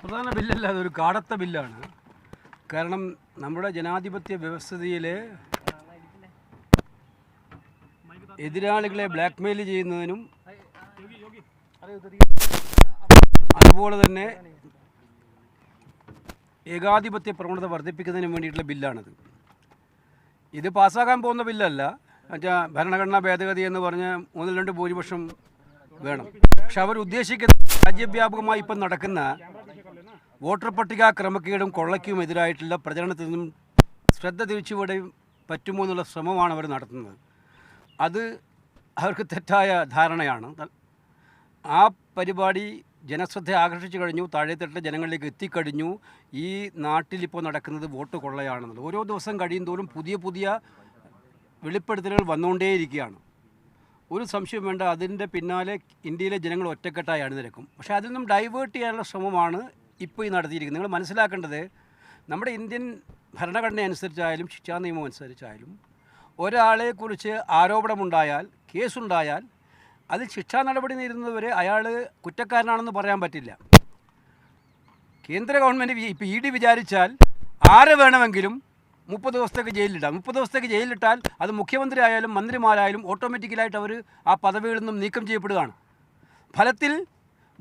പ്രധാന ബില്ലല്ല അതൊരു കാടത്ത ബില്ലാണ്. കാരണം നമ്മുടെ ജനാധിപത്യ വ്യവസ്ഥിതിയിൽ എതിരാളികളെ ബ്ലാക്ക്മെയിൽ ചെയ്യുന്നതിനും അതുപോലെ തന്നെ ഏകാധിപത്യ പ്രവണത വർദ്ധിപ്പിക്കുന്നതിനും വേണ്ടിയിട്ടുള്ള ബില്ലാണിത്. ഇത് പാസ്സാക്കാൻ പോകുന്ന ബില്ലല്ല. എന്നുവെച്ചാൽ ഭരണഘടനാ ഭേദഗതി എന്ന് പറഞ്ഞ് മൂന്നിൽ രണ്ട് ഭൂരിപക്ഷം വേണം. പക്ഷെ അവർ ഉദ്ദേശിക്കുന്ന രാജ്യവ്യാപകമായി ഇപ്പം നടക്കുന്ന വോട്ടർ പട്ടിക ക്രമക്കേടും കൊള്ളയ്ക്കും എതിരായിട്ടുള്ള പ്രചരണത്തിൽ നിന്നും ശ്രദ്ധ തിരിച്ചുവിടുകയും പറ്റുമോ എന്നുള്ള ശ്രമമാണ് അവർ നടത്തുന്നത്. അത് അവർക്ക് തെറ്റായ ധാരണയാണ്. ആ പരിപാടി ജനശ്രദ്ധ ആകർഷിച്ചു കഴിഞ്ഞു താഴെത്തട്ടിലെ ജനങ്ങളിലേക്ക് എത്തിക്കഴിഞ്ഞു. ഈ നാട്ടിലിപ്പോൾ നടക്കുന്നത് വോട്ട് കൊള്ളയാണെന്നുള്ളത്. ഓരോ ദിവസം കഴിയും തോറും പുതിയ പുതിയ വെളിപ്പെടുത്തലുകൾ വന്നുകൊണ്ടേയിരിക്കുകയാണ്. ഒരു സംശയം വേണ്ട അതിന്റെ പിന്നാലെ ഇന്ത്യയിലെ ജനങ്ങൾ ഒറ്റക്കെട്ടായി അണിനിരക്കും. പക്ഷേ അതിൽ നിന്നും ഡൈവേർട്ട് ചെയ്യാനുള്ള ശ്രമമാണ് ഇപ്പോൾ ഈ നടത്തിയിരിക്കുന്നത്. നിങ്ങൾ മനസ്സിലാക്കേണ്ടത് നമ്മുടെ ഇന്ത്യൻ ഭരണഘടന അനുസരിച്ചായാലും ശിക്ഷാ നിയമം അനുസരിച്ചായാലും ഒരാളെക്കുറിച്ച് ആരോപണമുണ്ടായാൽ കേസുണ്ടായാൽ അതിൽ ശിക്ഷാ നടപടി നേരിടുന്നതുവരെ അയാൾ കുറ്റക്കാരനാണെന്ന് പറയാൻ പറ്റില്ല. കേന്ദ്ര ഗവൺമെന്റ് ഇപ്പോൾ ഇ ഡി വിചാരിച്ചാൽ ആരെ വേണമെങ്കിലും മുപ്പത് ദിവസത്തേക്ക് ജയിലിലിടാം. മുപ്പത് ദിവസത്തേക്ക് ജയിലിലിട്ടാൽ അത് മുഖ്യമന്ത്രി ആയാലും മന്ത്രിമാരായാലും ഓട്ടോമാറ്റിക്കലായിട്ട് അവർ ആ പദവികളിൽ നിന്നും നീക്കം ചെയ്യപ്പെടുകയാണ്. ഫലത്തിൽ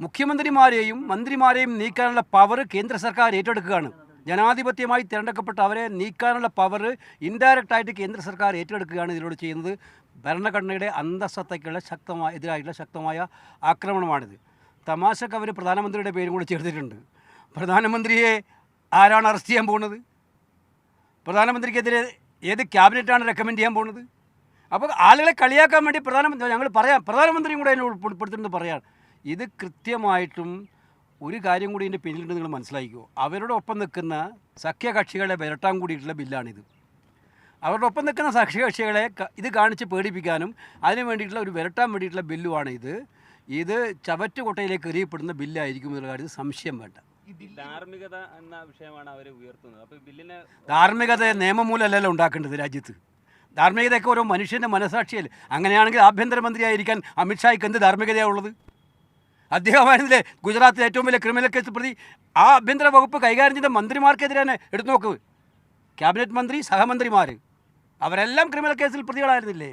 മുഖ്യമന്ത്രിമാരെയും മന്ത്രിമാരെയും നീക്കാനുള്ള പവർ കേന്ദ്ര സർക്കാർ ഏറ്റെടുക്കുകയാണ്. ജനാധിപത്യമായി തിരഞ്ഞെടുക്കപ്പെട്ട അവരെ നീക്കാനുള്ള പവർ ഇൻഡയറക്റ്റായിട്ട് കേന്ദ്ര സർക്കാർ ഏറ്റെടുക്കുകയാണ് ഇതിലൂടെ ചെയ്യുന്നത്. ഭരണഘടനയുടെ അന്തസ്സത്തയ്ക്കുള്ള ശക്തമായ എതിരായിട്ടുള്ള ശക്തമായ ആക്രമണമാണിത്. തമാശക്ക് അവർ പ്രധാനമന്ത്രിയുടെ പേരും കൂടി ചേർത്തിട്ടുണ്ട്. പ്രധാനമന്ത്രിയെ ആരാണ് അറസ്റ്റ് ചെയ്യാൻ പോകുന്നത്? പ്രധാനമന്ത്രിക്കെതിരെ ഏത് ക്യാബിനറ്റാണ് റെക്കമെൻഡ് ചെയ്യാൻ പോകുന്നത്? അപ്പോൾ ആളുകളെ കളിയാക്കാൻ വേണ്ടി പ്രധാനമന്ത്രി ഞങ്ങൾ പറയാം പ്രധാനമന്ത്രിയും കൂടെ അതിനെ ഉൾപ്പെടുത്തുന്നത് പറയാം. ഇത് കൃത്യമായിട്ടും ഒരു കാര്യം കൂടി ഇതിന്റെ പിന്നിലുണ്ട് നിങ്ങൾ മനസ്സിലാക്കിക്കോ അവരുടെ ഒപ്പം നിൽക്കുന്ന സഖ്യകക്ഷികളെ വിരട്ടാൻ കൂടിയിട്ടുള്ള ബില്ലാണിത്. അവരുടെ ഒപ്പം നിൽക്കുന്ന സഖ്യകക്ഷികളെ ഇത് കാണിച്ച് പേടിപ്പിക്കാനും അതിന് വേണ്ടിയിട്ടുള്ള ഒരു വിരട്ടാൻ വേണ്ടിയിട്ടുള്ള ബില്ലുമാണ് ഇത് ഇത് ചവറ്റുകൊട്ടയിലേക്ക് എറിയപ്പെടുന്ന ബില്ലായിരിക്കും എന്നുള്ള കാര്യത്തിൽ സംശയം വേണ്ട. ധാർമ്മികത എന്ന വിഷയമാണ് അവർ ഉയർത്തുന്നത്. അപ്പോൾ ബില്ലിനെ ധാർമ്മികത നിയമമൂലമല്ലല്ലോ ഉണ്ടാക്കേണ്ടത് രാജ്യത്ത്. ധാർമ്മികതയൊക്കെ ഓരോ മനുഷ്യന്റെ മനസാക്ഷിയല്ലേ. അങ്ങനെയാണെങ്കിൽ ആഭ്യന്തരമന്ത്രിയായിരിക്കാൻ അമിത്ഷായ്ക്ക് എന്ത് ധാർമ്മികതയാണ് ഉള്ളത്? അദ്ദേഹമായിരുന്നില്ലേ ഗുജറാത്തിലെ ഏറ്റവും വലിയ ക്രിമിനൽ കേസ് പ്രതി ആ ആഭ്യന്തര വകുപ്പ് കൈകാര്യം ചെയ്ത മന്ത്രിമാർക്കെതിരെ തന്നെ എടുത്തു നോക്ക്. ക്യാബിനറ്റ് മന്ത്രി സഹമന്ത്രിമാർ അവരെല്ലാം ക്രിമിനൽ കേസിൽ പ്രതികളായിരുന്നില്ലേ?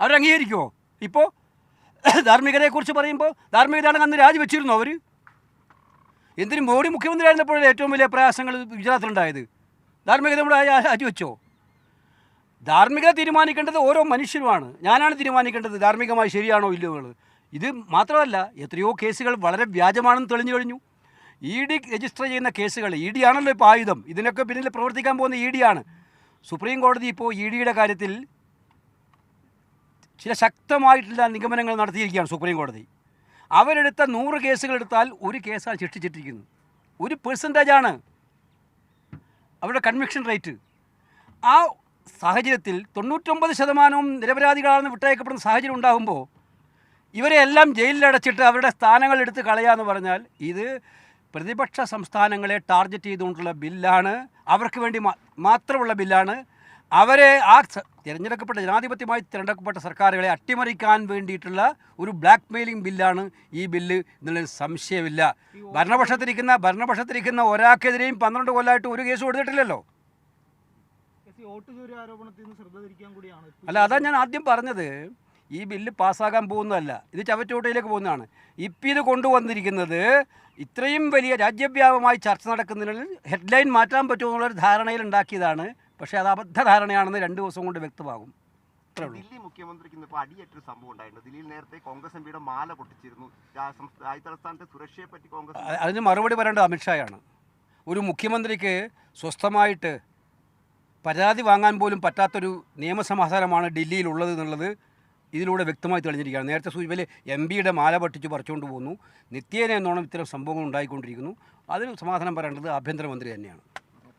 അവരംഗീകരിക്കുമോ ഇപ്പോൾ ധാർമ്മികതയെക്കുറിച്ച് പറയുമ്പോൾ ധാർമ്മികതയാണെങ്കിൽ അന്ന് രാജിവെച്ചിരുന്നു അവർ എന്തിനും മോഡി മുഖ്യമന്ത്രി ആയിരുന്നപ്പോഴേ ഏറ്റവും വലിയ പ്രയാസങ്ങൾ ഗുജറാത്തിലുണ്ടായത്? ധാർമ്മികത നമ്മൾ രാജിവെച്ചോ? ധാർമ്മികത തീരുമാനിക്കേണ്ടത് ഓരോ മനുഷ്യരുമാണ്. ഞാനാണ് തീരുമാനിക്കേണ്ടത് ധാർമ്മികമായി ശരിയാണോ ഇല്ലയോ എന്നുള്ളത് ഇത് മാത്രമല്ല എത്രയോ കേസുകൾ വളരെ വ്യാജമാണെന്ന് തെളിഞ്ഞു കഴിഞ്ഞു. ഇ ഡി രജിസ്റ്റർ ചെയ്യുന്ന കേസുകൾ ഇ ഡി ആണല്ലോ ഇപ്പോൾ ആയുധം. ഇതിനൊക്കെ പിന്നിൽ പ്രവർത്തിക്കാൻ പോകുന്ന ഇ ഡി ആണ്. സുപ്രീം കോടതി ഇപ്പോൾ ഇ ഡിയുടെ കാര്യത്തിൽ ചില ശക്തമായിട്ടുള്ള നിഗമനങ്ങൾ നടത്തിയിരിക്കുകയാണ് സുപ്രീം കോടതി അവരെടുത്ത നൂറ് കേസുകൾ എടുത്താൽ ഒരു കേസാണ് ശിക്ഷിച്ചിട്ടിരിക്കുന്നത് ഒരു പെർസെന്റേജാണ് അവരുടെ കൺവിക്ഷൻ റേറ്റ് ആ സാഹചര്യത്തിൽ തൊണ്ണൂറ്റൊമ്പത് ശതമാനവും നിരപരാധികളാണെന്ന് വിട്ടയക്കപ്പെടുന്ന സാഹചര്യം ഉണ്ടാകുമ്പോൾ ഇവരെ എല്ലാം ജയിലിലടച്ചിട്ട് അവരുടെ സ്ഥാനങ്ങൾ എടുത്ത് കളയാന്ന് പറഞ്ഞാൽ ഇത് പ്രതിപക്ഷ സംസ്ഥാനങ്ങളെ ടാർഗറ്റ് ചെയ്തുകൊണ്ടുള്ള ബില്ലാണ്. അവർക്ക് വേണ്ടി മാത്രമുള്ള ബില്ലാണ്. അവരെ ആ തിരഞ്ഞെടുക്കപ്പെട്ട ജനാധിപത്യമായി തിരഞ്ഞെടുക്കപ്പെട്ട സർക്കാരുകളെ അട്ടിമറിക്കാൻ വേണ്ടിയിട്ടുള്ള ഒരു ബ്ലാക്ക് മെയിലിംഗ് ബില്ലാണ് ഈ ബില്ല് എന്നുള്ള സംശയമില്ല. ഭരണപക്ഷത്തിരിക്കുന്ന ഭരണപക്ഷത്തിരിക്കുന്ന ഒരാൾക്കെതിരെയും പന്ത്രണ്ട് കൊല്ലമായിട്ട് ഒരു കേസ് കൊടുത്തിട്ടില്ലല്ലോ അല്ല അതാ ഞാൻ ആദ്യം പറഞ്ഞത്. ഈ ബില്ല് പാസ്സാകാൻ പോകുന്നതല്ല. ഇത് ചവറ്റുകൂട്ടയിലേക്ക് പോകുന്നതാണ്. ഇപ്പം ഇത് കൊണ്ടുവന്നിരിക്കുന്നത് ഇത്രയും വലിയ രാജ്യവ്യാപകമായി ചർച്ച നടക്കുന്നതിന് ഹെഡ്ലൈൻ മാറ്റാൻ പറ്റുമോ എന്നുള്ളൊരു ധാരണയിൽ ഉണ്ടാക്കിയതാണ്. പക്ഷേ അത് അബദ്ധ ധാരണയാണെന്ന് രണ്ട് ദിവസം കൊണ്ട് വ്യക്തമാകും. ദില്ലി മുഖ്യമന്ത്രിക്ക് ഇന്ന് ഇപ്പോൾ അടിയേറ്റൊരു സംഭവം ഉണ്ടായിട്ടുണ്ട്. ദില്ലിയിൽ നേരത്തെ കോൺഗ്രസ് എം പിയുടെ മാല പൊട്ടിച്ചിരുന്നു. തലസ്ഥാനത്തെ സുരക്ഷയെ പറ്റി കോൺഗ്രസ് അതിന് മറുപടി പറയേണ്ടത് അമിത്ഷായാണ് ഒരു മുഖ്യമന്ത്രിക്ക് സ്വസ്ഥമായിട്ട് പരാതി വാങ്ങാൻ പോലും പറ്റാത്തൊരു നിയമസമാധാനമാണ് ഡൽഹിയിലുള്ളത് എന്നുള്ളത് ഇതിലൂടെ വ്യക്തമായി തെളിഞ്ഞിരിക്കുകയാണ്. നേരത്തെ സൂചിപ്പിലെ എം പിയുടെ മാല പൊട്ടിച്ച് പറിച്ചുകൊണ്ട് പോകുന്നു നിത്യേന എന്നോണം ഇത്തരം സംഭവങ്ങൾ ഉണ്ടായിക്കൊണ്ടിരിക്കുന്നു. അതിന് സമാധാനം പറയേണ്ടത് ആഭ്യന്തരമന്ത്രി തന്നെയാണ്.